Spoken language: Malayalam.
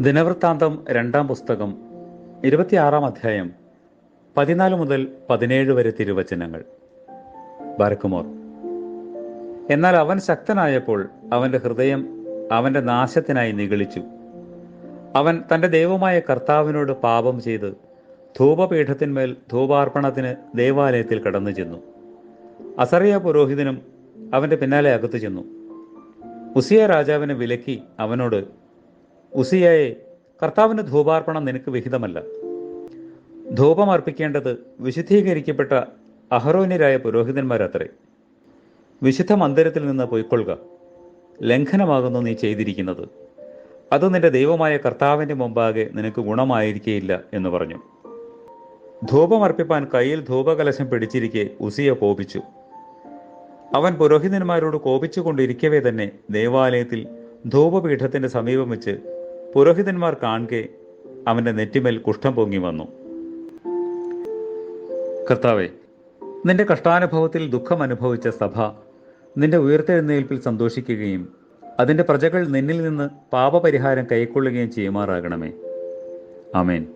ദിനവൃത്താന്തം രണ്ടാം പുസ്തകം ഇരുപത്തിയാറാം അധ്യായം പതിനാല് മുതൽ പതിനേഴ് വരെ തിരുവചനങ്ങൾ. ബാരക്കുമോർ എന്നാൽ അവൻ ശക്തനായപ്പോൾ അവന്റെ ഹൃദയം അവന്റെ നാശത്തിനായി നിഗളിച്ചു. അവൻ തന്റെ ദൈവമായ കർത്താവിനോട് പാപം ചെയ്ത് ധൂപപീഠത്തിന്മേൽ ധൂപാർപ്പണത്തിന് ദേവാലയത്തിൽ കടന്നു ചെന്നു. അസറിയ പുരോഹിതനും അവന്റെ പിന്നാലെ അകത്തു ചെന്നു. ഉസിയ രാജാവിനെ വിലക്കി അവനോട് ഉസിയായെ കർത്താവിന് ധൂപാർപ്പണം നിനക്ക് വിഹിതമല്ല. ധൂപം അർപ്പിക്കേണ്ടത് വിശുദ്ധീകരിക്കപ്പെട്ട അഹരോന്യരായ പുരോഹിതന്മാരത്രേ. വിശുദ്ധ മന്ദിരത്തിൽ നിന്ന് പൊയ്ക്കൊള്ളുക. ലംഘനമാകുന്നു നീ ചെയ്തിരിക്കുന്നത്. അത് നിന്റെ ദൈവമായ കർത്താവിന്റെ മുമ്പാകെ നിനക്ക് ഗുണമായിരിക്കേയില്ല എന്ന് പറഞ്ഞു. ധൂപം അർപ്പിപ്പാൻ കയ്യിൽ ധൂപകലശം പിടിച്ചിരിക്കെ ഉസിയ കോപിച്ചു. അവൻ പുരോഹിതന്മാരോട് കോപിച്ചുകൊണ്ടിരിക്കവേ തന്നെ ദേവാലയത്തിൽ ധൂപപീഠത്തിന്റെ സമീപം വെച്ച് പുരോഹിതന്മാർ കാണുകെ അവന്റെ നെറ്റിമേൽ കുഷ്ഠം പൊങ്ങി വന്നു. കർത്താവെ നിന്റെ കഷ്ടാനുഭവത്തിൽ ദുഃഖം അനുഭവിച്ച സഭ നിന്റെ ഉയർത്തെഴുന്നേൽപ്പിൽ സന്തോഷിക്കുകയും അതിന്റെ പ്രജകൾ നിന്നിൽ നിന്ന് പാപപരിഹാരം കൈക്കൊള്ളുകയും ചെയ്യുമാറാകണമേ. ആമേൻ.